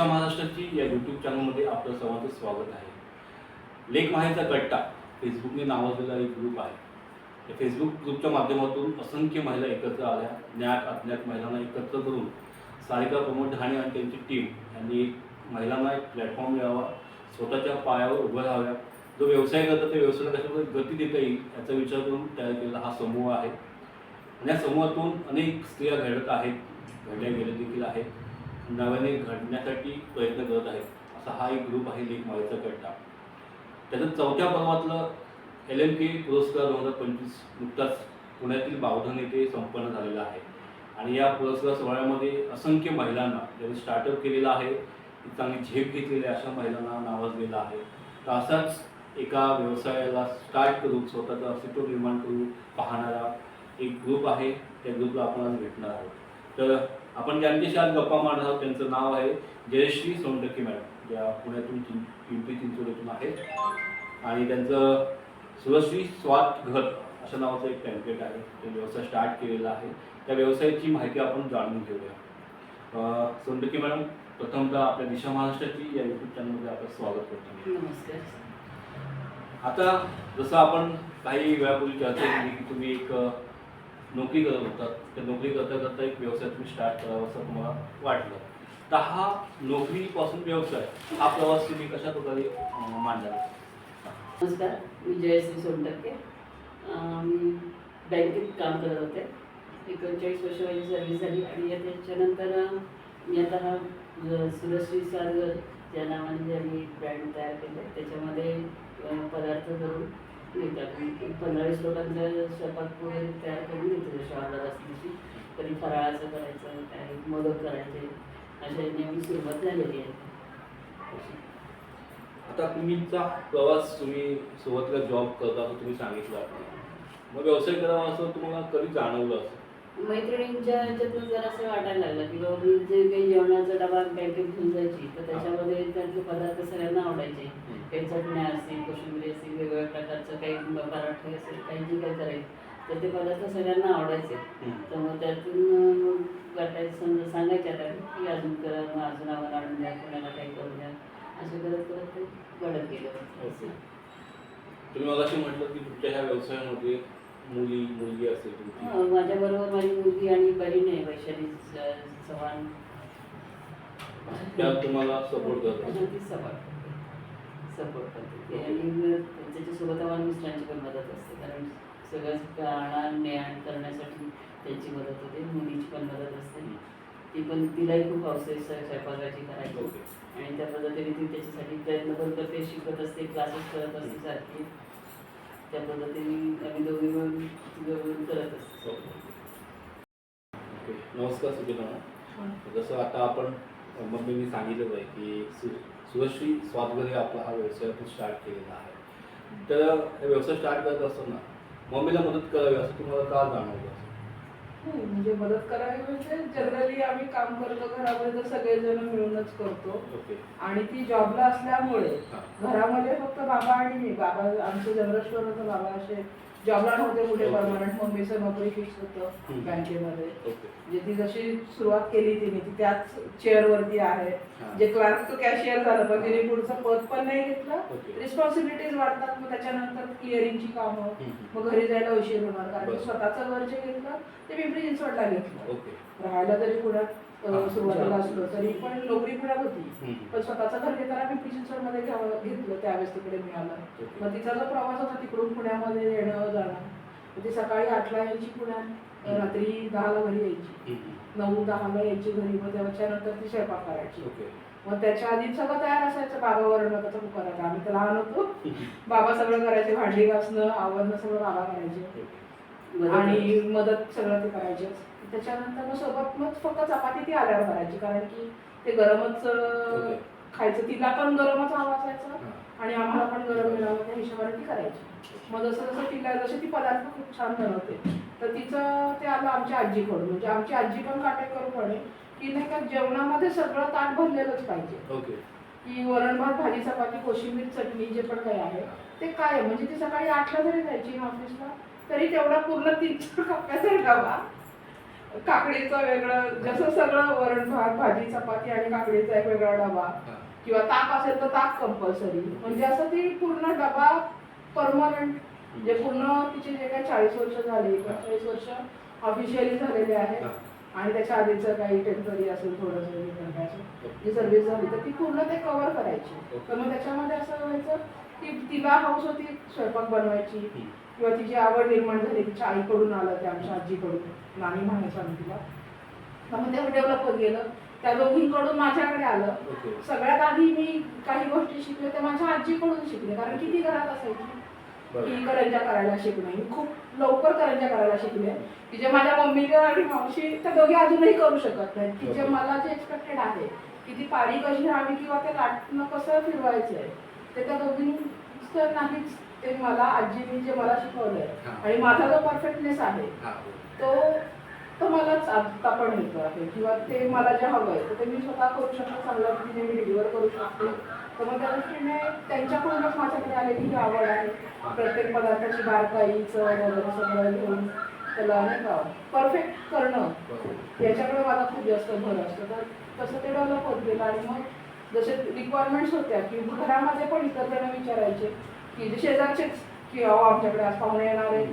शिक्षा महाराष्ट्राची या यूट्यूब चॅनलमध्ये आपलं सर्वांचं स्वागत आहे. लेख माहेचा कट्टा फेसबुकने नावाजलेला एक ग्रुप आहे. या फेसबुक ग्रुपच्या माध्यमातून असंख्य महिला एकत्र आल्या. ज्ञात अज्ञात महिलांना एकत्र करून सारिका प्रमोद ढाणे आणि त्यांची टीम यांनी महिलांना एक प्लॅटफॉर्म मिळावा स्वतःच्या पायावर उभं राहाव्या. जो व्यवसाय करतो त्या व्यवसायाला कशामध्ये गती देता येईल याचा विचार करून तयार केलेला हा समूह आहे. आणि या समूहातून अनेक स्त्रिया घडत आहेत. घडल्या गेल्या देखील आहेत. नव्याने घडण्यासाठी प्रयत्न करत आहेत. असा हा एक ग्रुप आहे लेख माळेचा कट्टा त्याचं चौथ्या पर्वातलं एल एम के पुरस्कार दोन हजार पंचवीस नुकताच पुण्यातील बावधन येथे संपन्न झालेला आहे. आणि या पुरस्कार सोहळ्यामध्ये असंख्य महिलांना ज्यांनी स्टार्टअप केलेलं आहे चांगली झेप घेतलेली आहे अशा महिलांना नावाजलेलं आहे. तर असाच एका व्यवसायाला स्टार्ट करून स्वतःचं अस्तित्व निर्माण करून पाहणारा एक ग्रुप आहे. त्या ग्रुपला आपण आज भेटणार आहोत. तर आपण ज्यांच्याशी आज गप्पा मारणार आहोत त्यांचं नाव आहे जयश्री सोनटक्के मॅडम ज्या पुण्यातून पिंपरी चिंचवडीतून आहेत. आणि त्यांचं सुरश्री स्वात घर अशा नावाचं एक टेम्पलेट आहे. ते व्यवसाय स्टार्ट केलेला आहे. त्या व्यवसायाची माहिती आपण जाणून घेऊया. सोनटक्के मॅडम प्रथमतः आपल्या दिशा महाराष्ट्राची या यूट्यूब चॅनलमध्ये आपलं स्वागत करतो. नमस्कार. आता जसं आपण काही वेळापूर्वी चर्चा केली की तुम्ही एक नोकरी करत होता त्या नोकरी करता करता एक व्यवसाय तुम्ही स्टार्ट करावा असं तुम्हाला वाटलं. तर हा नोकरीपासून व्यवसाय हा प्रवास तुम्ही कशा प्रकारे मांडला? नमस्कार मी जयश्री सोनटक्के. मी बँकेत काम करत होते. एकोणचाळीस वर्ष माझी सर्व्हिस झाली आणि त्याच्यानंतर मी आता हा सुरश्री सागर या नावाने जे आम्ही ब्रँड तयार केले त्याच्यामध्ये पदार्थ करून देतात एक पंधरा वीस लोकांचा स्वयंपाक तयार करून देतो जशी ऑर्डर असली तशी कधी फराळाचं करायचं काही मोदक करायचे. अशा आम्ही सुरुवात झालेली आहे. आता तुमचा प्रवास तुम्ही सुरुवातीला जॉब करता असं तुम्ही सांगितलं मग व्यवसाय करावा असं तुम्हाला कधी जाणवलं असं? मैत्रिणींच्या ह्याच्यातून जरा असं वाटायला लागलं की बाबा मी जे काही जेवणाचा डबा बँकेत घेऊन जायची तर त्याच्यामध्ये त्यांचे पदार्थ सगळ्यांना आवडायचे. काही चटण्या असतील कोशिंबरी असतील वेगवेगळ्या प्रकारचं काही पराठे असेल काही जे काही करायचं तर ते पदार्थ सगळ्यांना आवडायचे. तर मग त्यातून मग वाटायचं समजा सांगायचे आता की अजून करा मग अजून आम्हाला आणून द्या कोणाला काही करून द्या. असं करत करत ते वाढत गेलं. असं. तुम्ही मगाशी म्हटलं की तुमच्या ह्या व्यवसायामध्ये मुली मुलगी असेल तुमची. अं, माझ्याबरोबर माझी मुलगी आणि बहीण आहे वैशाली चव्हाण. त्या तुम्हाला सपोर्ट करतात. सपोर्ट सपोर्ट करते आणि त्याच्यासोबत आम्हाला मिस्टरांची पण मदत असते. कारण सगळं आणा नेआण करण्यासाठी त्यांची मदत होते. मुलीची पण मदत असते. ती पण तिलाही खूप हौस आहे स- स्वयंपाकाची करायची. आणि त्या पद्धतीने ती त्याच्यासाठी प्रयत्न पण करते. शिकत असते. क्लासेस करत असते सारखी. त्या पद्धतीने आम्ही दोघे मिळून करत असतो. नमस्कार सुचिता जसं आता आपण मम्मीने सांगितलं आहे की सु सुरश्री स्वातघरी आपला हा व्यवसाय आपण स्टार्ट केलेला आहे. तर हे व्यवसाय स्टार्ट करत असताना मम्मीला मदत करावी असं तुम्हाला का जाणवलं? नाही, म्हणजे मदत करावी म्हणजे जनरली आम्ही काम करतो घरामध्ये तर सगळेजण मिळूनच करतो. ओके. आणि ती जॉबला असल्यामुळे हां. घरामध्ये फक्त बाबा आणि मी. बाबा आमचे होतं बाबा असे जॉबला नव्हते कुठे Okay. परमनंट मम्मीचं नोकरी फिक्स होतं हम्म. बँकेमध्ये. ओके. म्हणजे ती जशी सुरुवात केली तिने ती त्याच चेअरवरती आहे. हां. जे क्लार्क टू कॅशियर झालं पण तिने पुढचं पद पण नाही घेतलं. ओके. रिस्पॉन्सिबिलिटीज वाढतात मग त्याच्यानंतर क्लिअरिंगची कामं. हम्म. मग घरी जायला उशीर होणार कारण बरं. स्वतःचं घर जे घेतलं ते पिंपरी चिंचवडला घेतलं ओके. राहायला जरी पुण्यात सुरुवातीला. असलो तरी पण नोकरी पुण्यात होती. पण स्वतःचं घर घेताना पिंपरी चिंचवडमध्ये घ्यावं घेतलं त्यावेळेस तिकडे मिळालं. मग तिचा जो प्रवास होता तिकडून पुण्यामध्ये येणं जाणं ती सकाळी आठला यायची पुण्यात रात्री दहाला घरी यायची. नऊ दहाला यायची घरी मग त्याच्यानंतर ती स्वयंपाक करायची. मग त्याच्या आधी सगळं तयार असायचं बाबा वरण त्याचं करायचं आम्ही तर लहान होतो. बाबा सगळं करायचे भांडी घासणं आवरणं सगळं बाबा करायचे. आणि मदत सगळं ते करायचे. त्याच्यानंतर मग सोबत मग फक्त चपाती ती आल्यावर करायची. कारण की ते गरमच. खायचं. तिला पण गरमच हवं असायचं. आणि आम्हाला पण गरम मिळावं त्या हिशोबाने ती करायची. मग जसं जसं तिला जसे ती पदार्थ खूप छान बनवते तर तिचं ते आलं आमच्या आजीकडून. म्हणजे आमची आजी पण काटेकरू म्हणे की नाही का जेवणामध्ये सगळं ताट भरलेलंच पाहिजे. की वरण भात भाजी चपाती कोशिंबीर चटणी जे पण काही आहे ते काय म्हणजे ती सकाळी आठला जरी जायची ऑफिसला तरी तेवढा पूर्ण तीन चार कप्प्याचा डबा काकडीचं वेगळं जसं सगळं वरण भात भाजी चपाती आणि काकडीचा एक वेगळा डबा. किंवा ताक असेल तर ताक कंपल्सरी म्हणजे असं ती पूर्ण डबा परमनंट म्हणजे पूर्ण तिचे जे काही चाळीस वर्ष झाले चाळीस वर्ष ऑफिशियली झालेले आहेत. आणि त्याच्या आधीचं काही टेंपररी असेल थोडंसं जी सर्व्हिस झाली तर ती पूर्ण ते कव्हर करायची. तर मग त्याच्यामध्ये असं व्हायचं की तिला हाऊस होती स्वयंपाक बनवायची. किंवा तिची आवड निर्माण झाली तिच्या आईकडून आलं ते आमच्या आजीकडून. नानी म्हणायचं आम्ही तिला. मग ते डेव्हलप होत गेलं. त्या दोघींकडून माझ्याकडे आलं. सगळ्यात आधी मी काही गोष्टी शिकले त्या माझ्या आजीकडून शिकले. कारण किती घरात असायची? की करंजा करायला शिकणे. मी खूप लवकर करंजा करायला शिकले. की जे माझ्या मम्मीने आणि मावशी त्या दोघी अजूनही करू शकत नाहीत. की जे. मला जे एक्सपेक्टेड आहे की ती पारी कशी हवी किंवा ते लाटणं कसं फिरवायचं आहे ते त्या दोघींचं नाहीच ते मला आजीने जे मला शिकवलंय. आणि माझा जो परफेक्टनेस आहे तो तो मलाच आता पण येतो आहे. किंवा ते मला जे हवं आहे ते मी स्वतः करू शकतो चांगल्या पद्धतीने मी डिलिव्हर करू शकते. तर मग त्या दृष्टीने त्यांच्याकडूनच माझ्याकडे आलेली ही आवड आहे. प्रत्येक पदार्थाची बारकाई चव वगैरे सगळं घेऊन त्याला नाही का परफेक्ट करणं. याच्याकडे माझा खूप जास्त भर असतो. तर तसं ते डेव्हलप होत गेलं आणि मग जसे रिक्वायरमेंट्स होत्या की घरामध्ये पण इतर जण विचारायचे की जे शेजारचेच की अहो आमच्याकडे आज पाहुणे येणार आहे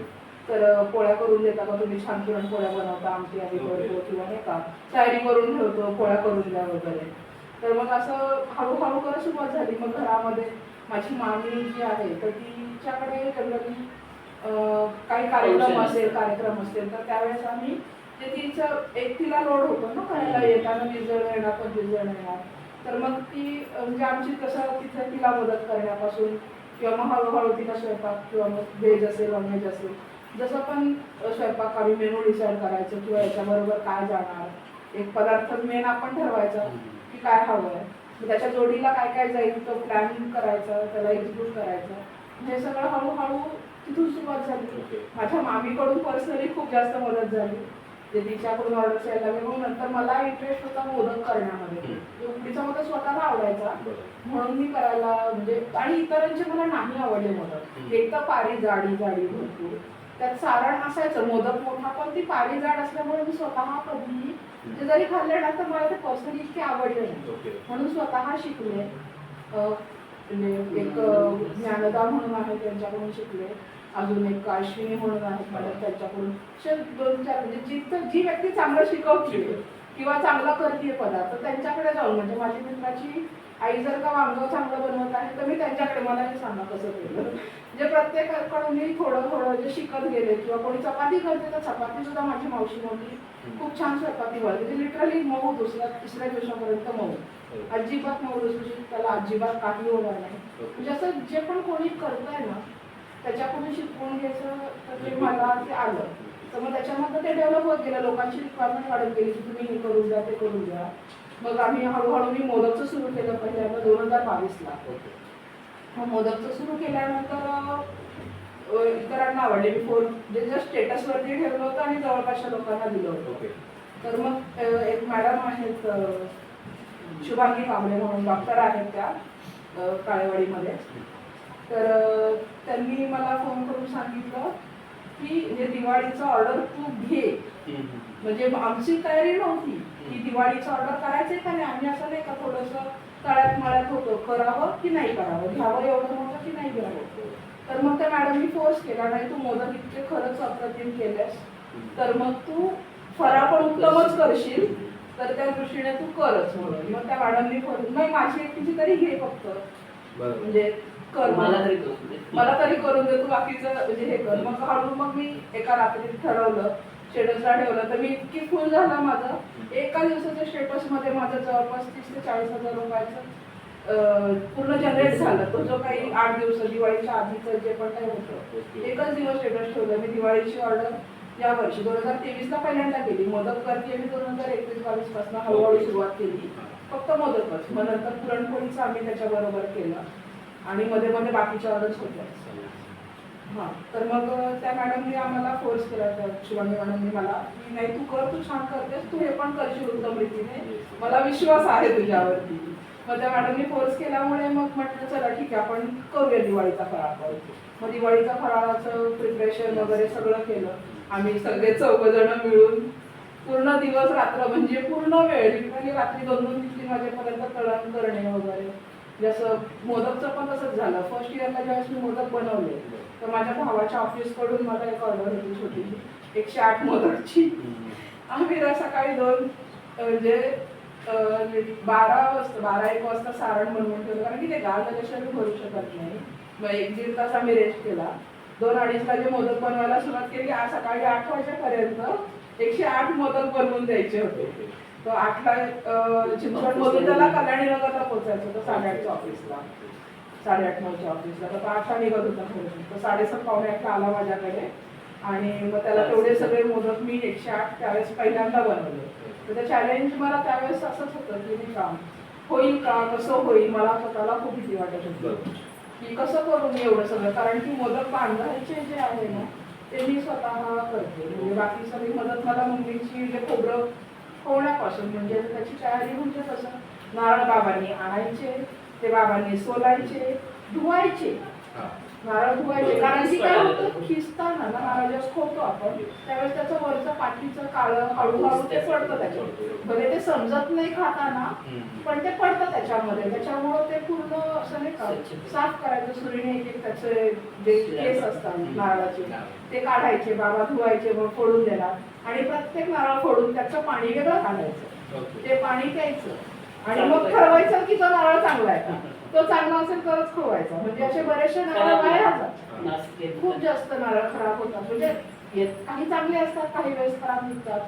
तर पोळ्या करून देता का तुम्ही? छान पुरण पोळ्या बनवता आमची आधी करतो किंवा नाही का? शायरी करून ठेवतो पोळ्या करून द्या वगैरे. तर मग असं हळूहळू करत सुरुवात झाली. मग घरामध्ये माझी मामी जी आहे तर तिच्याकडे जनरली काही कार्यक्रम असेल कार्यक्रम असेल तर त्यावेळेस आम्ही ते तिचं एक तिला लोड होतो ना करायला. येताना वीस जण येणार पंचवीस जण येणार. तर मग ती म्हणजे आमची कसं तिथे तिला मदत करण्यापासून किंवा मग हळूहळू तिला स्वयंपाक किंवा मग व्हेज असेल नॉनव्हेज असेल जसं पण स्वयंपाक आम्ही मेनू डिसाईड करायचो किंवा याच्याबरोबर काय जाणार एक पदार्थ मेन आपण ठरवायचा की काय हवं आहे. मग त्याच्या जोडीला काय काय जाईल तो प्लॅन करायचा त्याला एक्झिक्यूट करायचं. हे सगळं हळूहळू तिथून सुरुवात झाली. माझ्या मामीकडून पर्सनली खूप जास्त मदत झाली. जे तिच्याकडून ऑर्डर्स यायला लागले मग नंतर मला इंटरेस्ट होता मोदक करण्यामध्ये. उकडीचा मोदक स्वतःला आवडायचा. म्हणून मी करायला म्हणजे आणि इतरांचे मला नाही आवडले मोदक. एक तर पारी जाडी जाडी भरपूर. त्यात सारण असायचं मोदक मोठा पण ती पारी जाड असल्यामुळे मी स्वतः कधीही ते जरी खाल्ले ना तर मला ते पर्सनली इतके आवडले नाही. म्हणून स्वतः शिकले. म्हणजे एक ज्ञानदा म्हणून आहे त्यांच्याकडून शिकले. अजून एक अश्विनी म्हणून आहेत मॅडम त्यांच्याकडून दोन चार म्हणजे जिथं जी व्यक्ती चांगलं शिकवते किंवा चांगला करते पदार्थ त्यांच्याकडे जाऊन म्हणजे माझी मित्राची आई जर का वांग चांगलं बनवत आहे तर मी त्यांच्याकडे मला हे सांगा कसं केलं. म्हणजे प्रत्येकाकडून मी थोडं थोडं जे शिकत गेले किंवा कोणी चपाती करते तर चपाती सुद्धा माझी मावशी मोठी खूप छान बनवते. म्हणजे लिटरली मऊ दुसऱ्या तिसऱ्या दिवसापर्यंत मऊ. अजिबात मऊ दुसरी त्याला अजिबात काही होणार नाही. म्हणजे असं जे पण कोणी करतंय ना त्याच्याकडून शिकवून घ्यायचं तर ते मला ते आलं. तर मग त्याच्यामध्ये ते डेव्हलप होत गेलं. लोकांची रिक्वायरमेंट वाढत गेली की तुम्ही हे करून द्या ते करून द्या. मग आम्ही हळूहळू मी मोदकचं सुरू केलं पहिल्यांदा दोन हजार बावीसला. मग मोदकचं सुरू केल्यानंतर इतरांना आवडले. मी फोन जे जस्ट स्टेटसवरती ठेवलं होतं आणि जवळपासच्या लोकांना दिलं होतं. तर मग एक मॅडम आहेत शुभांगी कांबळे म्हणून डॉक्टर आहेत त्या काळेवाडीमध्ये. तर त्यांनी मला फोन करून सांगितलं की हे दिवाळीचं ऑर्डर तू घे. म्हणजे आमची तयारी नव्हती की दिवाळीचं ऑर्डर करायचंय का नाही? आम्ही असं नाही का थोडंसं तळ्यात मळ्यात होतो. करावं की नाही करावं? घ्यावं एवढं मोठं की नाही घ्यावं? तर मग त्या मॅडमनी फोर्स केला नाही तू मोदक इतके खरंच अप्रतिम केलेस तर मग तू फराळ पण उत्तमच करशील. तर त्या दृष्टीने तू करच म्हणून. मग त्या मॅडमनी फोन नाही माझी एकटीची तरी घे फक्त. म्हणजे कर. मला तरी कळू दे. मला तरी करून दे. तू बाकीचं म्हणजे हे कर. मग हळू मग मी एका रात्रीत ठरवलं. स्टेटसला ठेवलं. तर मी इतकी फुल झालं माझं. एका दिवसाच्या स्टेटसमध्ये माझं जवळपास तीस ते चाळीस हजार रुपयाचं पूर्ण जनरेट झालं. तो जो काही आठ दिवस दिवाळीच्या आधीचं जे पण काही होतं एकच दिवस स्टेटस ठेवलं. मी दिवाळीची ऑर्डर या वर्षी दोन हजार तेवीसला पहिल्यांदा केली. मदत करते मी दोन हजार एकवीस बावीसपासून हळूहळू सुरुवात केली. फक्त मोदकच मग नंतर पुरणपोळीचं आम्ही त्याच्याबरोबर केलं. आणि मध्ये मध्ये बाकीच्या ऑर्डर्स होत्या. हां तर मग त्या मॅडमने आम्हाला फोर्स केला त्या शिवानी मॅडमने मला की नाही तू कर तू छान करतेस तू हे पण करशील उत्तम रीतीने मला विश्वास आहे तुझ्यावरती. मग त्या मॅडमने फोर्स केल्यामुळे मग म्हटलं चला ठीक आहे आपण करूया दिवाळीचा फराळ करू मग दिवाळीचा फराळाचं प्रिपरेशन वगैरे सगळं केलं. आम्ही सगळे चौघजण मिळून पूर्ण दिवस रात्र म्हणजे पूर्ण वेळ म्हणजे रात्री दोन दोन तीन तीन वाजेपर्यंत कळण करणे वगैरे. जसं मोदकचं पण तसंच झालं. फर्स्ट इयरला ज्यावेळेस मी मोदक बनवले तर माझ्या भावाच्या ऑफिसकडून मला एक ऑर्डर होती. छोटीशी एकशे आठ मोदकची. आम्ही सकाळी दोन म्हणजे बारा वाजता बारा एक वाजता सारण बनवून ठेवलं. कारण की ते गाळ त्याच्याशिवाय मी भरू शकत नाही. मग एक दीड तास आम्ही रेस्ट केला. दोन अडीचला जे मोदक बनवायला सुरुवात केली. आज सकाळी आठ वाजेपर्यंत एकशे आठ मोदक बनवून द्यायचे होते. तो आठला अ, चिंचवड मधून त्याला कल्याणी नगरला पोहोचायचं होतं साडेआठच्या ऑफिसला साडेआठ नऊच्या ऑफिसला तर तो आठला निघत होता घरून तर. साडेसात पावणे आठला आला माझ्याकडे. आणि मग त्याला तेवढे सगळे मोदक मी एकशे आठ त्यावेळेस पहिल्यांदा बनवले. तर ते चॅलेंज मला त्यावेळेस असंच होतं की नाही काम होईल का कसं होईल? मला स्वतःला खूप भीती वाटत होती. की कसं करू मी एवढं सगळं? कारण की मोदक बांधायचे जे आहे ना ते मी स्वतः करते. म्हणजे बाकी सगळी मदत मला मम्मीची जे खोबरं होण्यापासून म्हणजे त्याची तयारी म्हणजे कसं? नारळ बाबांनी आणायचे ते बाबांनी सोलायचे धुवायचे. नारळ धुवायचे. कारण की काय होतं? खिसताना ना नारळ जेव्हा खोतो आपण. त्यावेळेस त्याचं वरचं पाठीचं काळं हळूहळू ते पडतं त्याच्यावर भले ते समजत नाही खाताना. पण ते पडतं त्याच्यामध्ये. त्याच्यामुळं ते पूर्ण असं नाही का. साफ करायचं. सुरीने एक एक त्याचे जे केस असतात नारळाचे ते काढायचे. बाबा धुवायचे मग फोडून देणार. आणि प्रत्येक नारळ फोडून त्याचं पाणी वेगळं काढायचं. ते पाणी प्यायचं. आणि मग ठरवायचं की तो नारळ चांगला आहे का? तो चांगला असेल तरच खवायचा म्हणजे असे बरेचसे नारळ वाया जातात. खूप जास्त नारळ खराब होतात. म्हणजे काही चांगले असतात काही वेळेस खराब निघतात.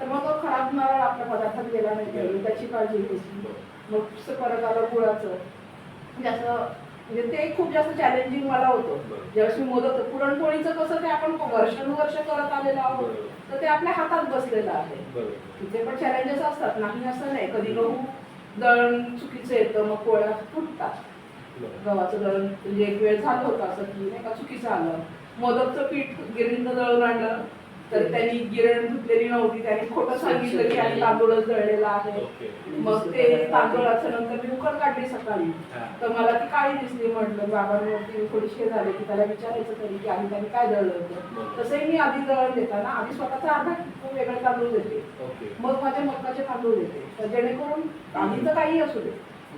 तर मग तो खराब नारळ आपल्या पदार्थात गेला नाही त्याची काळजी घ्यायची. मग परत आलं गुळाचं. म्हणजे असं म्हणजे ते खूप जास्त चॅलेंजिंग मला होतं. ज्यावेळेस मी मोदक पुरणपोळीचं कसं ते आपण वर्षानुवर्ष करत आलेलो आहोत तर ते आपल्या हातात बसलेलं आहे. तिथे पण चॅलेंजेस असतात. नाही असं नाही. कधी गहू दळण चुकीचं येतं मग पोळ्या फुटतात. गव्हाचं दळण म्हणजे एक वेळ झालं होतं असं की नाही का चुकीचं आलं. मोदकचं पीठ गिरणीनं दळून आणलं. तर त्यांनी गिरण धुतलेली नव्हती त्यांनी खोटं सांगितलं की आम्ही तांदूळच दळलेला आहे. मग ते तांदूळाचं नंतर मी उकड काढली सकाळी. तर मला ती काळी दिसली म्हटलं बाबांवरती थोडीशी हे झाले की त्याला विचारायचं तरी की आधी त्यांनी काय दळलं होतं. तसंही मी आधी दळण देताना आधी स्वतःचा अर्धा वेगळे तांदूळ देते. मग माझ्या मकाचे तांदूळ देते. तर जेणेकरून आधी तर काही असू दे.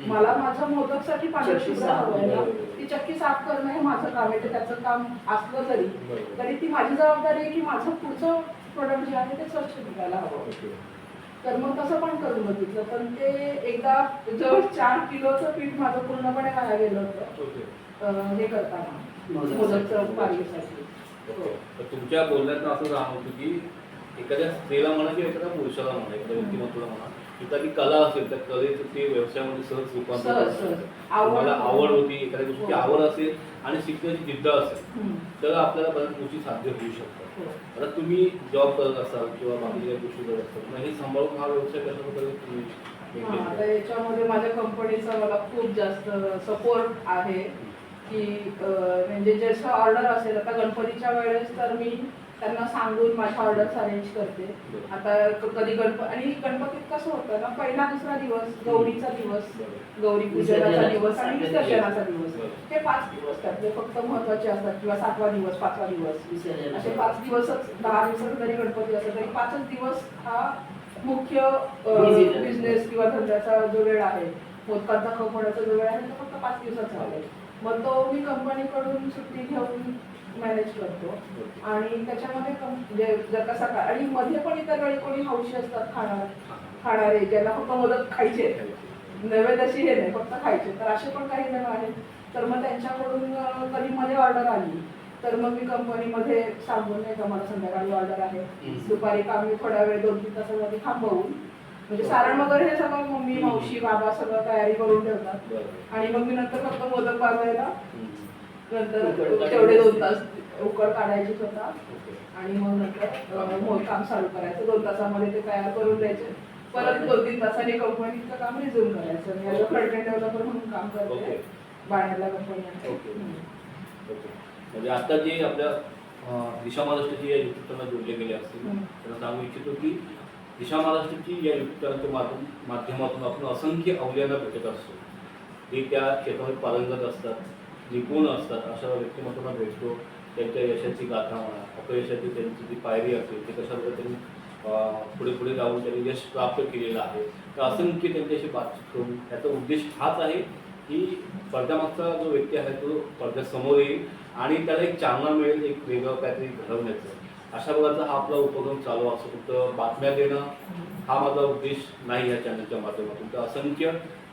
मला माझं मोदकसाठी पांढरं चक्की साफ ना करणं. ती चक्की साफ करणं हे माझं काम आहे ते त्याचं काम असलं तरी बरोबर. तरी ती माझी जबाबदारी आहे की माझं पुढचं प्रोडक्ट जे आहे ते स्वच्छ निघायला हवं ओके. तर मग तसं पण करून बघितलं पण ते एकदा जवळ चार किलोचं पीठ माझं पूर्णपणे वाया गेलं होतं ओके. अं, हे करताना मोदकचं. मोदकचं ओके. तर तुमच्या बोलण्यातनं असं जाणवतं की एखाद्या स्त्रीला म्हणा किंवा एखाद्या पुरुषाला म्हणा एखाद्या व्यक्तिमत्वाला म्हणा एखादी कला असेल त्या कलेचं ते व्यवसायामध्ये सहज रूपांतर सहज, सहज. आवड- तुम्हाला आवड होती एखाद्या गोष्टीची हो. आवड असेल आणि शिकण्याची जिद्द असेल हम्म. तर आपल्याला बऱ्याच गोष्टी साध्य होऊ शकतात हो. आता तुम्ही जॉब करत असाल किंवा बाकीच्या गोष्टी करत असाल मग हे सांभाळून हा व्यवसाय कशा प्रकारे तुम्ही हा, maintain आता करता? याच्यामध्ये माझ्या कंपनीचा मला खूप जास्त सपोर्ट आहे की अं, म्हणजे जसं ऑर्डर असेल आता गणपतीच्या वेळेस तर मी त्यांना सांगून माझ्या ऑर्डर्स अरेंज करते. आता कधी गणप आणि गणपतीत कसं होतं ना पहिला दुसरा दिवस गौरीचा दिवस गौरी पूजनाचा दिवस आणि विसर्जनाचा दिवस. हे पाच दिवस त्यातले फक्त महत्त्वाचे असतात किंवा सातवा दिवस पाचवा दिवस. विसर्जन. असे पाच दिवसच दहा दिवसात जरी गणपती असला तरी पाचच दिवस हा मुख्य. बिझनेस किंवा धंद्याचा जो वेळ आहे मोदकांचा खप होण्याचा जो वेळ आहे तो फक्त पाच दिवसाचा आहे. मग तो मी कंपनीकडून सुट्टी घेऊन मॅनेज करतो. आणि त्याच्यामध्ये म्हणजे जर का सकाळ आणि मध्ये पण इतर वेळी कोणी हौशी असतात खाणार खाणारे ज्यांना फक्त मदत खायची नैवेद्याची हे नाही फक्त खायचे तर असे पण काही जण आहेत. तर मग त्यांच्याकडून कधी मध्ये ऑर्डर आली तर मग मी कंपनीमध्ये सांगून नाही का मला संध्याकाळी ऑर्डर आहे. दुपारी काम मी थोडा वेळ दोन तीन तासासाठी थांबवून म्हणजे सारण वगैरे हे सगळं मम्मी मावशी बाबा सगळं तयारी करून ठेवतात. आणि मग मी नंतर फक्त मोदक बांधायला. नंतर तेवढे दोन. तास उकड काढायची स्वतः. आणि मग नंतर काम चालू करायचं. दोन तासामध्ये ते तयार करून द्यायचे. परत दोन तीन तासांनी कंपनीचं काम रिझ्यूम करायचं. मी फ्रंट डेव्हलपर म्हणून काम करते. बाण्याला कंपनी. म्हणजे आता जे आपल्या दिशा महाराष्ट्राची या चॅनल जोडले गेले असतील. त्यांना सांगू इच्छितो की दिशा महाराष्ट्राची या माध्यम माध्यमातून आपण असंख्य अवलियांना भेटत असतो. जे त्या क्षेत्रामध्ये पारंगत असतात. निपुण असतात अशा व्यक्तिमत्वांना भेटतो. त्यांच्या यशाची गाथा म्हणा अपयशाची त्यांची जी पायरी असेल ते कशा प्रकारे पुढे पुढे जाऊन त्यांनी यश प्राप्त केलेलं आहे. तर असंख्य त्यांच्याशी बातचीत करून याचा उद्देश हाच आहे की पडद्यामागचा जो व्यक्ती आहे तो पडद्यासमोर येईल आणि त्याला एक चालना मिळेल एक वेगळं काहीतरी घडवण्याचं. अशा प्रकारचा हा आपला उपक्रम चालू असतो. फक्त बातम्या देणं हा माझा उद्देश नाही या चॅनलच्या माध्यमातून. तर असंख्य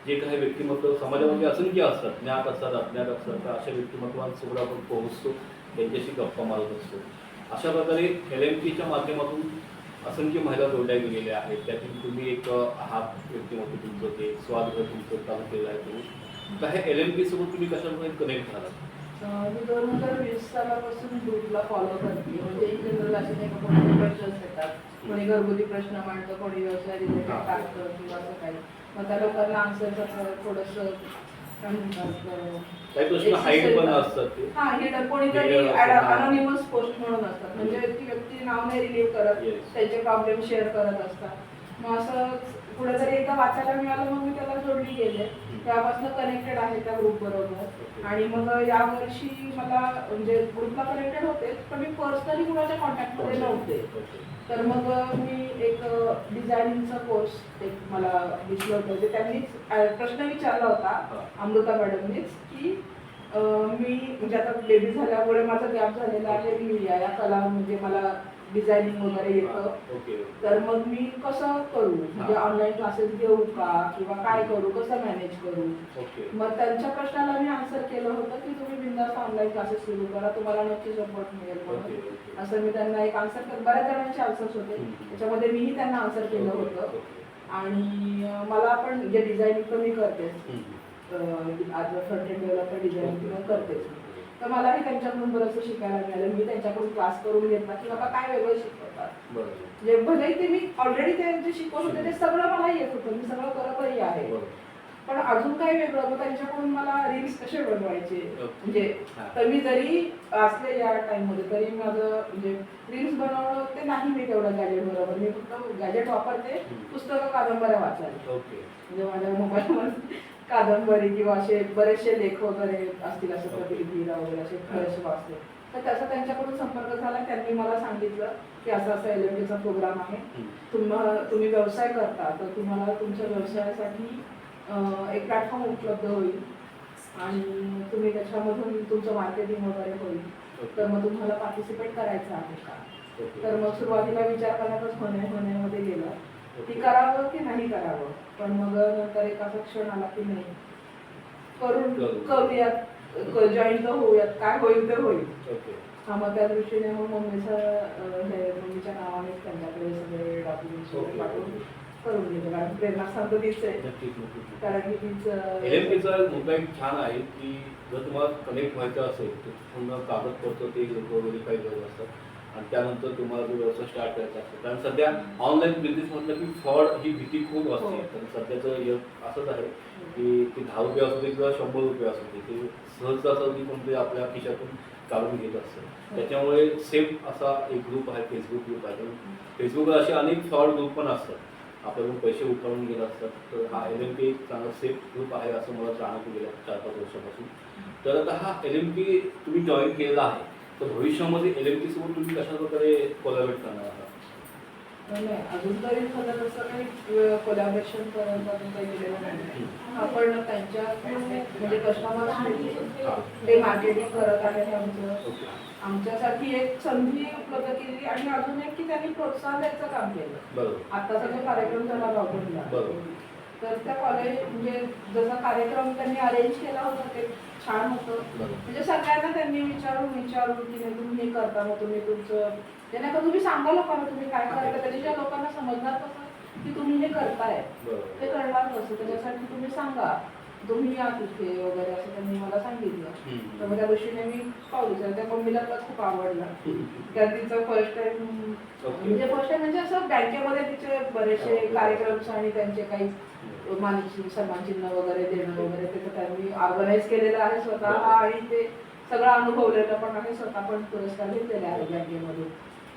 जे काही व्यक्तिमत्व समाजामध्ये असंख्य असतात ज्ञात असतात अज्ञात असतात तर अशा व्यक्तिमत्वांसोबत आपण पोहोचतो त्यांच्याशी गप्पा मारत असतो. अशा प्रकारे एल एम पीच्या माध्यमातून असंख्य महिला जोडल्या गेलेल्या आहेत. त्यातील तुम्ही एक आहात व्यक्तिमत्व तुमचं ते स्वादग्रह तुमचं काम केलं आहे तुम्ही तर हे एल एम पी सोबत तुम्ही कशाप्रकारे कनेक्ट झालात? मी दोन हजार वीस सालापासून ग्रुपला फॉलो करते. म्हणजे इन जनरल असे काही येतात. कोणी घरगुती प्रश्न मांडतं कोणी व्यवसाय रिलेटेड. टाकतं किंवा असं काही. मग त्या लोकांना आन्सरचं थोडंसं काही प्रश्न हाईड पण असतात ते. हा कोणीतरी हा. अनोनिमस पोस्ट म्हणून असतात. म्हणजे ती व्यक्ती नाव नाही रिलीव्ह करत. त्याचे प्रॉब्लेम शेअर करत असतात. मग असं कुठेतरी एकदा वाचायला मिळालं मग मी त्याला जोडली गेले त्यापासून कनेक्टेड आहे त्या ग्रुप बरोबर. आणि मग यावर्षी मला म्हणजे ग्रुपला कनेक्टेड होते पण मी पर्सनली कुणाच्या कॉन्टॅक्टमध्ये नव्हते. तर मग मी एक डिझायनिंगचा कोर्स एक मला दिसलं होतं. जे म्हणजे त्यांनीच प्रश्न विचारला होता अमृता मॅडमनीच की मी म्हणजे आता बेबी झाल्यामुळे माझा गॅप झालेला आहे मी या कला म्हणजे मला डिझायनिंग वगैरे येतं. तर मग मी कसं करू? म्हणजे. ऑनलाईन क्लासेस घेऊ का? किंवा काय करू? कसं मॅनेज करू? मग त्यांच्या प्रश्नाला मी आन्सर केलं होतं की तुम्ही बिंदास्त ऑनलाईन क्लासेस सुरू करा. तुम्हाला नक्की सपोर्ट मिळेल म्हणून. असं मी त्यांना एक आन्सर कर बऱ्याच जणांचे आन्सर्स होते. त्याच्यामध्ये मीही त्यांना आन्सर केलं होतं. आणि मला पण जे डिझायनिंग तर मी करतेच आज फ्रंट एंड डेव्हलपर डिझायनिंग पण करतेच तर मलाही त्यांच्याकडून बरंचसं शिकायला मिळालं. मी त्यांच्याकडून क्लास करून घेतला की बाबा काय वेगळं शिकवतात. म्हणजे भलेही ते मी ऑलरेडी ते जे शिकवत होते ते सगळं मला येत होतं. मी सगळं करतही आहे. पण अजून काय वेगळं? मग त्यांच्याकडून मला रील्स कसे बनवायचे? म्हणजे. तर मी जरी असले या टाइममध्ये तरी माझं म्हणजे रील्स बनवणं ते नाही मी तेवढं गॅजेट बरोबर. मी फक्त गॅजेट वापरते. पुस्तकं कादंबऱ्या वाचायला. म्हणजे माझ्या मोबाईलमध्ये कादंबरी किंवा असे बरेचसे लेख वगैरे असतील असे प्रतिक्रिया वगैरे असे बरेचसे वाचते तर त्याचा त्यांच्याकडून संपर्क झाला त्यांनी मला सांगितलं की असं असं एल चा प्रोग्राम आहे. तुम्हाला तुम्ही व्यवसाय करता तर तुम्हाला तुमच्या व्यवसायासाठी एक प्लॅटफॉर्म उपलब्ध होईल आणि तुम्ही त्याच्यामधून तुमचं मार्केटिंग वगैरे होईल. तर मग तुम्हाला पार्टिसिपेट करायचं आहे का? तर मग सुरुवातीला विचार करण्यातच होण्या होण्यामध्ये गेलं. ओके. करावं की नाही करावं? पण मग नंतर एक असा क्षण आला की नाही. करून करू. करूयात जॉईन तर होऊयात. काय होईल ते होईल. हा मग त्या दृष्टीने मग मम्मीचं हे मम्मीच्या नावाने त्यांच्याकडे सगळे डॉक्युमेंट्स. पाठवून करून घेतो कारण प्रेरणा सांगतो तीच आहे. कारण की तीच अं, एल एम पीचा मुद्दा एक छान आहे की जर तुम्हाला कनेक्ट व्हायचं असेल तर पूर्ण कागदपत्र ते लोक व्हेरीफाय करत असतात आणि त्यानंतर तुम्हाला जो व्यवसाय स्टार्ट करायचा असतो. कारण सध्या ऑनलाईन बिझनेस म्हटलं की फ्रॉड ही भीती खूप असते. हो. कारण सध्याचं यग असंच आहे की ते दहा रुपये असू दे किंवा शंभर रुपये असू दे ते सहज असं की कोणतरी आपल्या खिशातून काढून घेत असतं. त्याच्यामुळे सेफ असा एक ग्रुप आहे फेसबुक ग्रुप आहे. फेसबुकवर असे अनेक फ्रॉड ग्रुप पण असतात. आपल्याकडून पैसे उकळून घेत असतात. तर हा एल एम पी एक चांगला सेफ ग्रुप आहे असं मला जाणवतं गेल्या चार पाच वर्षापासून. तर आता हा एल एम पी तुम्ही जॉईन केलेला आहे. तर भविष्यामध्ये एल एम पी सोबत तुम्ही कशा प्रकारे कोलॅबरेट करणार आहात? नाही अजून तरी मला तसं काही कोलॅबरेशन पर्यंत अजून काही केलेलं नाही आपण त्यांच्या म्हणजे कस्टमर ते मार्केटिंग करत आहेत आमचं. ओके. आमच्यासाठी एक संधी उपलब्ध केली आणि अजून एक की त्यांनी प्रोत्साहन द्यायचं काम केलं. बरोबर. आताचा जो कार्यक्रम लॉकडाऊनला बरोबर. तर त्या कॉलेज म्हणजे जसा कार्यक्रम त्यांनी अरेंज केला होता ते छान होतं. म्हणजे सगळ्यांना त्यांनी विचारून विचारून की नाही तुम्ही हे करता मग तुम्ही तुमचं. त्याने का तुम्ही सांगा लोकांना तुम्ही काय करता. त्याच्याशिवाय लोकांना समजणार कसं की तुम्ही हे करताय ते करणार कसं त्याच्यासाठी तुम्ही सांगा. तुम्ही या तिथे वगैरे असं त्यांनी मला सांगितलं तर. मग त्या दृष्टीने मी पाहू विचार त्या मम्मीला तर खूप आवडला त्या तिचं फर्स्ट टाइम. म्हणजे फर्स्ट टाइम म्हणजे असं बँकेमध्ये तिचे बरेचसे. कार्यक्रम आणि त्यांचे काही मानचिन्ह सन्मान चिन्ह वगैरे देणं वगैरे ते तर त्यांनी ऑर्गनाईज केलेलं आहे स्वतः. आणि ते सगळं अनुभवलेलं पण आहे स्वतः पण पुरस्कार घेतलेले आहे बँकेमधून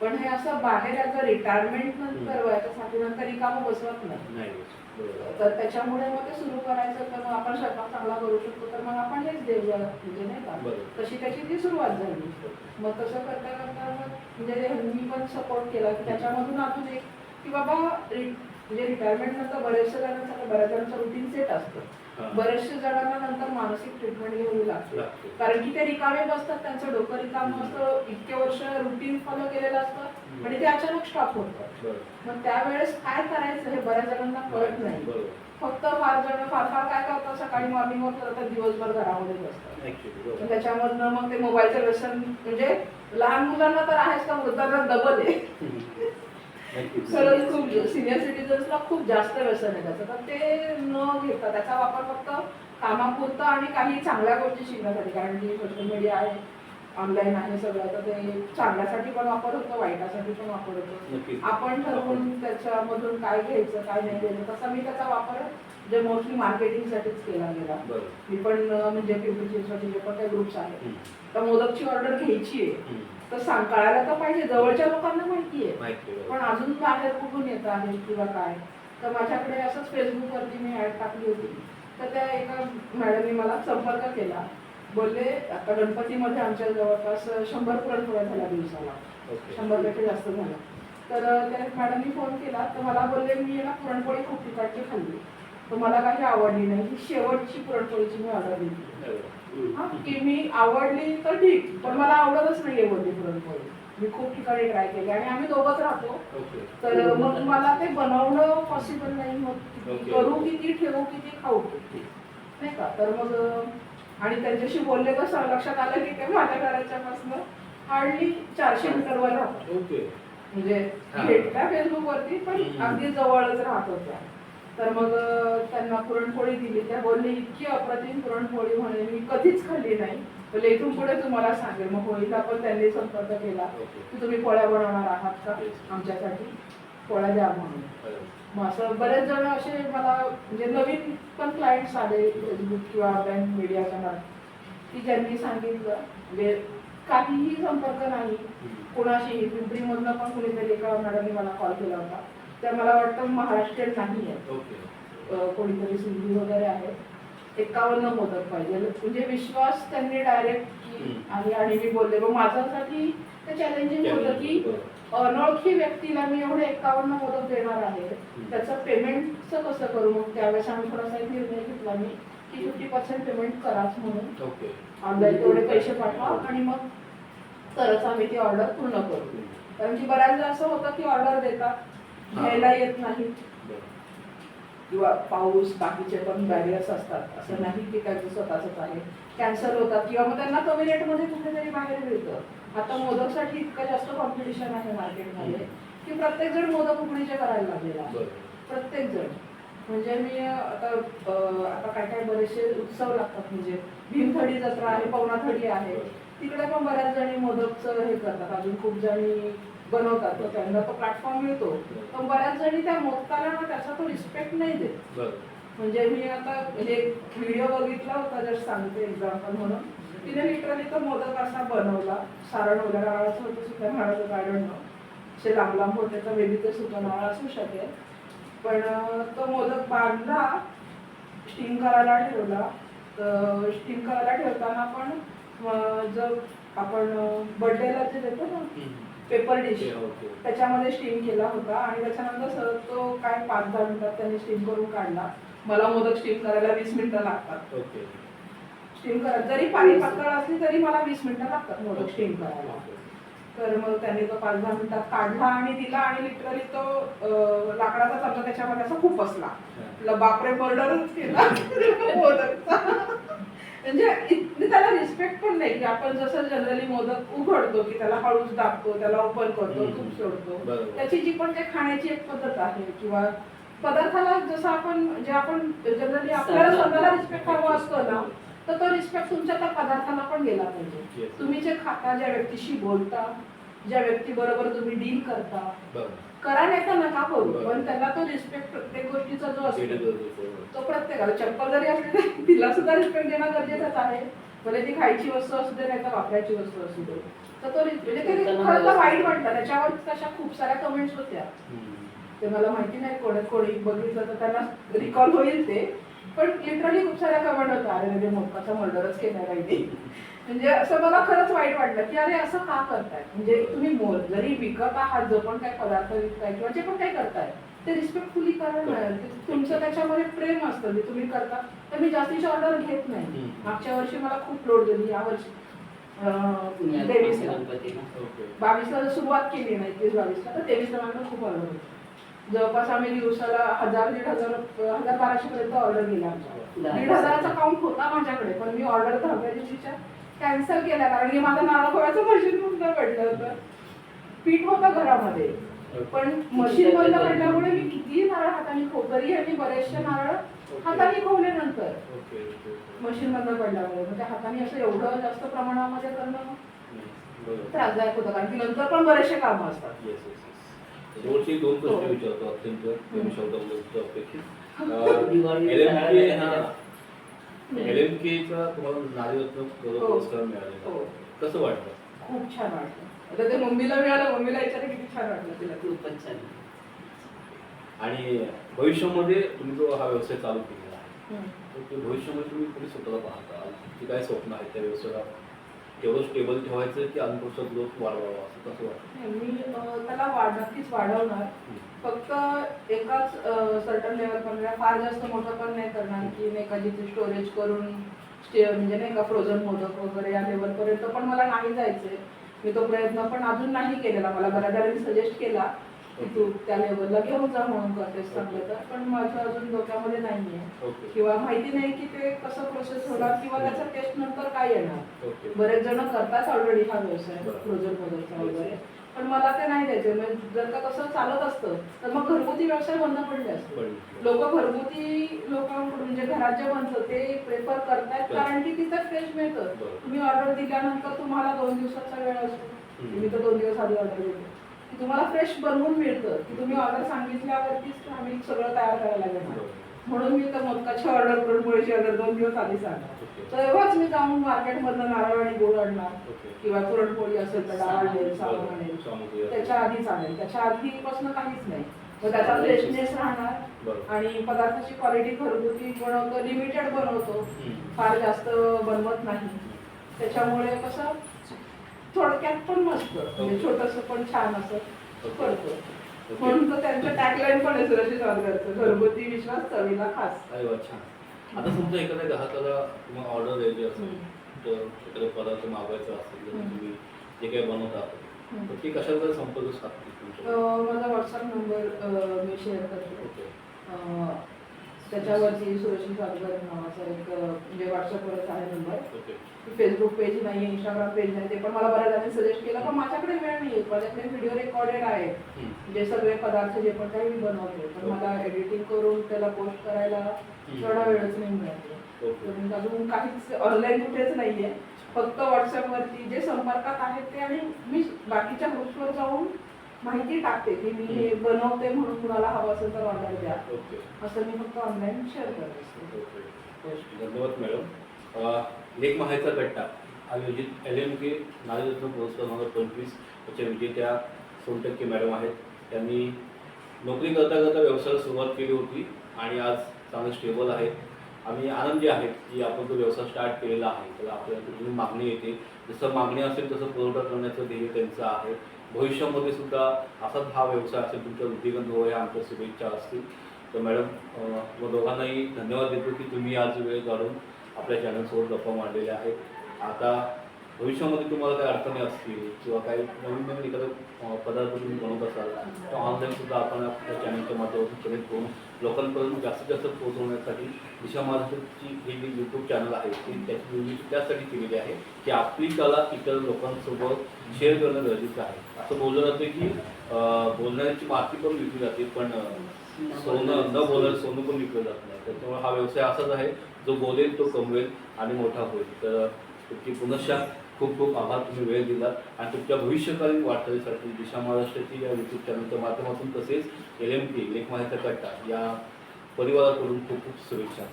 पण हे असं बाहेर याचं रिटायरमेंट नंतर वयाच्यासाठी नंतर रिकामं बसवत नाही. तर त्याच्यामुळे मग ते सुरू करायचं तर मग आपण स्वयंपाक चांगला करू शकतो तर मग आपण हेच देऊया म्हणजे नाही का? तशी त्याची ती सुरुवात झाली. मग तसं करता करता मग म्हणजे ह्यांनी पण सपोर्ट केला की त्याच्यामधून अजून एक की बाबा म्हणजे रिटायरमेंट नंतर बऱ्याचशा जणांचा बऱ्याच जणांचं रुटीन सेट असतं. बऱ्याचशा जणांना नंतर मानसिक ट्रीटमेंट घ्यावी लागते. कारण की ते रिकामे बसतात त्यांचं डोकं रिकाम असतं इतके वर्ष रुटीन फॉलो केलेलं असतं आणि ते अचानक स्टॉप होतं. मग त्यावेळेस काय करायचं हे बऱ्याच जणांना कळत नाही. फक्त फार जण फार फार काय करतात सकाळी मॉर्निंग वॉक करतात दिवसभर घरामध्ये बसतात. त्याच्यामधनं मग ते मोबाईलचं व्यसन म्हणजे लहान मुलांना तर आहेच का वृद्धांना डबल आहे. खरंच खूप सिनियर सिटीजन्सला खूप जास्त व्यसन आहे त्याचं तर ते न घेता त्याचा वापर फक्त कामापुरता आणि काही चांगल्या गोष्टी शिकण्यासाठी कारण की सोशल मीडिया आहे ऑनलाईन आहे सगळं तर ते चांगल्यासाठी पण वापर होतो वाईटासाठी पण वापर होतो. आपण ठरवून त्याच्यामधून काय घ्यायचं काय नाही घ्यायचं तसा मी त्याचा वापर जे मोस्टली मार्केटिंगसाठीच केला गेला. मी पण म्हणजे पिंपरी चिंचवडचे जे पण काही ग्रुप्स आहेत. तर मोदकची ऑर्डर घ्यायची आहे. तर सांग कळायला तर पाहिजे. जवळच्या लोकांना माहिती आहे. पण. अजून बाहेर कुठून येत आहे किंवा काय? तर माझ्याकडे असंच फेसबुकवरती मी ॲड टाकली होती. तर त्या एका मॅडमनी मला संपर्क केला. बोलले आता गणपतीमध्ये आमच्या जवळपास शंभर पुरणपोळ्या झाल्या दिवसाला. ओके. शंभरपेक्षा जास्त झाल्या. तर त्या मॅडमनी फोन केला. तर मला बोलले मी ना पुरणपोळी खूप ठिकाणची खाल्ली. तर मला काही आवडली नाही. ही शेवटची पुरणपोळीची मी ऑर्डर दिली की मी आवडली तर ठीक पण मला आवडतच नाहीये बोलली पुरणपोळी मी खूप ठिकाणी ट्राय केली आणि आम्ही दोघंच राहतो. तर मग मला ते बनवणं पॉसिबल नाही होत. करू किती ठेवू किती खाऊ किती नाही का तर मग आणि त्यांच्याशी बोलले कसं लक्षात आलं की ते माझ्या घराच्या पासून हार्डली चारशे मीटरवर राहतात ओके. म्हणजे. भेटल्या फेसबुकवरती पण. अगदी जवळच राहत होत्या तर मग त्यांना पुरणपोळी दिली. त्या बोलले इतकी अप्रतिम पुरणपोळी म्हणे मी कधीच खाल्ली नाही. बोलले इथून पुढे तुम्हाला सांगेल. मग होळीला पण त्यांनी संपर्क केला. की तुम्ही पोळ्या बनवणार आहात का आमच्यासाठी? पोळ्या द्या म्हणून. मग असं बरेच जण असे मला म्हणजे नवीन पण क्लायंट्स आले फेसबुक किंवा बँक मीडियाच्या की ज्यांनी सांगितलं. म्हणजे काहीही संपर्क नाही. कोणाशीही. पिंपरीमधनं पण कुणीतरी एका मॅडमने मला कॉल केला होता. त्या मला वाटतं महाराष्ट्रीयन नाही आहेत. अं, कोणीतरी सिंधी वगैरे आहेत एकावन्न मोदक पाहिजे. म्हणजे विश्वास त्यांनी डायरेक्ट हम्म. आणि आणि मी बोलले. मग माझ्यासाठी ते चॅलेंजिंग होतं की. अनोळखी व्यक्तीला मी एवढे एकावन्न मोदक देणार आहे. त्याचं पेमेंटचं कसं करू? मग त्यावेळेस आम्ही थोडासा एक निर्णय घेतला मी की फिफ्टी पर्सेंट पेमेंट कराच म्हणून. ऑनलाईन तेवढे पैसे पाठवा आणि मग तरच आम्ही ती ऑर्डर पूर्ण करू. कारण की बऱ्याचदा असं होतं की ऑर्डर देतात घ्यायला येत नाही. किंवा पाऊस बाकीचे पण बॅरियर्स असतात. असं नाही की त्यांचं स्वतःच आहे. कॅन्सल होतात. किंवा मग त्यांना कमी रेटमध्ये कुठेतरी बाहेर मिळतं. आता मोदकसाठी इतकं जास्त कॉम्पिटिशन आहे मार्केटमध्ये की प्रत्येक जण मोदक उकडीचे करायला लागलेला आहे. प्रत्येक जण. म्हणजे मी आता आता काय काय बरेचसे उत्सव लागतात. म्हणजे भीमथडी जत्रा आहे पवनाथडी आहे. तिकडे पण बऱ्याच जणी मोदकचं हे करतात. अजून खूप जणी बनवतात. तर त्यांना तो प्लॅटफॉर्म मिळतो. पण बऱ्याच जणी त्या मोदकाला ना त्याचा तो रिस्पेक्ट नाही देत. म्हणजे मी आता म्हणजे व्हिडिओ बघितला होता जर सांगते एक्झाम्पल म्हणून. तिने लिटरली तो मोदक असा बनवला. सारण वगैरे नारळाचं होतं सुद्धा नारळाचं गार्डन असे लांब लांब होते तर वेगळी ते नारळ असू शकेल. पण तो मोदक बांधला स्टीम करायला ठेवला. तर स्टीम करायला ठेवताना पण जर आपण बर्थडेला जे देतो ना. Paper dish. त्याच्यामध्ये स्टीम केला होता आणि त्याच्यानंतर सर तो काय पाच दहा मिनिटात त्यांनी स्टीम करून काढला मला मोदक स्टीम करायला वीस मिनिटं लागतात. स्टीम करायला जरी पाणी पातळ असली तरी मला वीस मिनिटं लागतात मोदक स्टीम करायला. तर मग त्यांनी तो पाच दहा मिनिटात काढला आणि दिला आणि लिटरली तो लाकडाचा चमचा त्याच्यामध्ये असा खूप बसला. म्हटलं, बापरे मर्डरच केला मोदकचा म्हणजे इत- त्याला रिस्पेक्ट पण नाही की आपण जसं जनरली मोदक उघडतो की त्याला हळूच दाबतो त्याला ओपन करतो. तूप सोडतो बरोबर. त्याची जी पण काही खाण्याची एक पद्धत आहे किंवा पदार्थाला जसं आपण जे आपण जनरली आपल्याला स्वतःला रिस्पेक्ट हवा असतो ना तर तो रिस्पेक्ट तुमच्या त्या पदार्थाला पण गेला पाहिजे. तुम्ही जे खाता ज्या व्यक्तीशी बोलता ज्या व्यक्तीबरोबर तुम्ही डील करता बरोबर. करा नाही तर नका करू. पण त्याला तो रिस्पेक्ट प्रत्येक गोष्टीचा जो असतो. तो प्रत्येकाला. चप्पल जरी असली तरी तिला सुद्धा रिस्पेक्ट देणं गरजेचंच आहे. भले ती खायची वस्तू असू दे नाही तर वापरायची वस्तू असू दे. तर तो म्हणजे ते खरं तर वाईट वाटतं. त्याच्यावर तशा खूप साऱ्या कमेंट्स होत्या. ते मला माहिती नाही कोणी कोणी बघितलं तर त्यांना रिकॉल होईल ते. पण लिटरली खूप साऱ्या कमेंट होत्या. अरे म्हणजे मोदकाचा मर्डरच केला पाहिजे म्हणजे असं मला खरंच वाईट वाटलं की अरे असं का करताय? म्हणजे तुम्ही मोल जरी विकत आहात जो पण काही पदार्थ विकताय किंवा जे पण काही करताय ते रिस्पेक्टफुली करा ना. तुमचं त्याच्यामध्ये प्रेम असतं जे तुम्ही करता. तर मी जास्तीची ऑर्डर घेत नाही. मागच्या वर्षी मला खूप लोड दिली. या वर्षी तेवीसला. बावीसला जर सुरुवात केली नाही एकवीस बावीसला. तर तेवीसला मला खूप ऑर्डर होती. जवळपास आम्ही दिवसाला हजार दीड हजार हजार बाराशे पर्यंत ऑर्डर गेल्या आमच्या दीड हजाराचा काउंट होता माझ्याकडे पण मी ऑर्डर दहाव्या दिवशीच्या कॅन्सल केल्या कारण की माझं नारळ खोळ्याचं मशीन बंद पडलं होतं. पीठ होतं घरामध्ये. पण मशीन बंद पडल्यामुळे मी कितीही नारळ हाताने खो तरी आणि बरेचसे नारळ हाताने खोवले नंतर ओके ओके मशीन बंद पडल्यामुळे. म्हणजे हाताने असं एवढं जास्त प्रमाणामध्ये करणं त्रासदायक होतं कारण की नंतर पण बरेचसे कामं असतात. शेवटचे दोन प्रश्न हो. विचारतो अत्यंत कमी शब्दामध्ये अपेक्षित. एल एम केचा तुम्हाला नारीरत्न गौरव हो. पुरस्कार मिळालेला हो. कसं वाटतं खूप छान वाटलं. आता ते मम्मीला मिळालं मम्मीला विचार किती छान वाटलं तिला. खूपच छान. आणि भविष्यामध्ये तुम्ही जो हा व्यवसाय चालू केलेला आहे. तर ते भविष्यामध्ये तुम्ही कुठे स्वतःला पाहता? की काय स्वप्न आहे त्या व्यवसायाला? तेवढं स्टेबल ठेवायचं की अनपुढचा ग्रोथ वाढवावा? असं कसं वाटतं नाही, मी अं, त्याला वाढ नक्कीच वाढवणार. फक्त एकाच सर्टन लेवल पण फार जास्त मोठं पण नाही करणार की नाही का जिथे स्टोरेज करून स्टे म्हणजे नाही का फ्रोझन मोदक वगैरे या लेवलपर्यंत पण मला नाही जायचंय. मी तो प्रयत्न पण अजून नाही केलेला. मला बऱ्याच सजेस्ट केला की तू त्या लेवलला घेऊन जा म्हणून करतेस चांगलं तर. पण माझं अजून डोक्यामध्ये नाही आहे किंवा माहिती नाही की ते कसं प्रोसेस होणार किंवा त्याचा टेस्ट नंतर काय येणार. बरेच जण करतात ऑलरेडी हा व्यवसाय. फ्रोझन मोदकचा वगैरे. पण मला ते नाही द्यायचं. म्हणजे जर का तसं चालत असतं तर मग घरगुती व्यवसाय बंद पडले असते. लोक घरगुती लोकांकडून म्हणजे घरात जे बनतं ते प्रेफर करतायत कारण की तिथं फ्रेश मिळतं. तुम्ही ऑर्डर दिल्यानंतर तुम्हाला दोन दिवसाचा वेळ असतो. मी तर दोन दिवस आधी ऑर्डर देते की तुम्हाला फ्रेश बनवून मिळतं. की तुम्ही ऑर्डर सांगितल्यावरतीच आम्ही सगळं तयार करायला लागेल. म्हणून मी तर मोदकाची ऑर्डर पुरणपोळीची ऑर्डर दोन दिवस आधी सांगणार ओके. तेव्हाच मी जाऊन मार्केटमधनं नारळ आणि गोड आणणार. किंवा पुरणपोळी असेल तर डाळ आणेल साबण आणेल. त्याच्या आधीच आणेल. त्याच्या आधीपासून काहीच नाही. मग त्याचा फ्रेशनेस राहणार. आणि पदार्थाची क्वालिटी घरगुती बनवतो लिमिटेड बनवतो. फार जास्त बनवत नाही. त्याच्यामुळे कसं थोडक्यात पण मस्त. म्हणजे छोटस पण छान असं करतो. म्हणून तर त्यांचं टॅगलाईन पण आहे सुरक्षित करतो घरगुती विश्वास चवीला खास. अरे वा छान. आता समजा एखाद्या ग्राहकाला तुम्हाला ऑर्डर द्यायची असेल तर एखादा पदार्थ मागवायचा असेल तर. तुम्ही जे काही बनवता. तर ती कशावर संपर्क साधते तुमच्या अं, माझा व्हॉट्सअप नंबर मी शेअर करते. ओके त्याच्यावरती सुरक्षित जाधवर नावाचा एक म्हणजे व्हॉट्सअपवरच आहे नंबर फेसबुक पेज नाही आहे इंस्टाग्राम पेज नाही ते पण मला बऱ्याच जणांनी सजेस्ट केलं पण माझ्याकडे वेळ नाही आहे माझ्याकडे व्हिडिओ रेकॉर्डेड आहे. जे सगळे पदार्थ जे पण काही मी बनवते पण मला एडिटिंग करून त्याला पोस्ट करायला तेवढा वेळच नाही मिळत ओके. तर मी अजून काहीच ऑनलाईन कुठेच नाही आहे फक्त व्हॉट्सअपवरती जे संपर्कात आहेत ते आणि मी बाकीच्या ग्रुप्सवर जाऊन माहिती टाकते की मी हे बनवते म्हणून कुणाला हवं असेल तर ऑर्डर द्या. असं मी फक्त ऑनलाईन शेअर करत. असते धन्यवाद मॅडम लेख महायचा गट्टा आयोजित एल एम के नारीरत्न पुरस्कार दोन हजार पंचवीस याच्या विजेत्या सोनटक्के मॅडम आहेत. त्यांनी नोकरी करता करता व्यवसायाला सुरुवात केली होती आणि आज चांगलं स्टेबल आहे. आम्ही आनंदी आहेत की आपण तो व्यवसाय स्टार्ट केलेला आहे. तर आपल्याला मागणी येते. जसं मागणी असेल तसं पुरवठा करण्याचं ध्येय त्यांचं आहे. भविष्यामध्ये सुद्धा असाच हा व्यवसाय असेल तुमच्या वृद्धिगंध हो या आमच्या शुभेच्छा असतील. तर मॅडम व दोघांनाही धन्यवाद देतो की तुम्ही आज वेळ काढून आपल्या चॅनलसोबत गप्पा मांडलेल्या आहेत. आता भविष्यामध्ये तुम्हाला काही अडचणी असतील किंवा काही नवीन नवीन एखादं पदार्थ तुम्ही बनवत असाल तर ऑनलाईन सुद्धा आपण आपल्या चॅनलच्या माध्यमातून कनेक्ट करून लोकांपर्यंत जास्तीत जास्त पोहोचवण्यासाठी दिशा महाराष्ट्रची हे जे यूट्यूब चॅनल आहे ते त्याची निर्मिती त्यासाठी केलेली आहे की आपली कला इतर लोकांसोबत शेअर करणं गरजेचं आहे. असं बोललं जातं की बोलण्याची माती पण विकली जाते पण सोनं न बोलत सोनं पण विकलं जात नाही. त्याच्यामुळे हा व्यवसाय असाच आहे जो बोलेल तो कमवेल आणि मोठा होईल. तर तुमची पुनश्च खूप खूप आभार तुम्ही वेळ दिला आणि तुमच्या भविष्यकालीन वाटचालीसाठी दिशा महाराष्ट्राची या यूट्यूब चॅनलच्या माध्यमातून तसेच एल एम पी लेखमाहिता कट्टा या परिवाराकडून खूप खूप शुभेच्छा.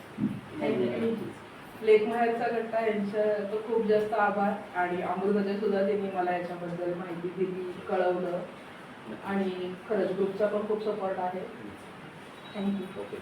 लेखमाहेरचा गट्टा यांच्या तो खूप जास्त आभार. आणि अमृताच्या सुद्धा त्यांनी मला याच्याबद्दल माहिती दिली कळवलं. आणि खरंच ग्रुपचा पण खूप सपोर्ट आहे. Thank you okay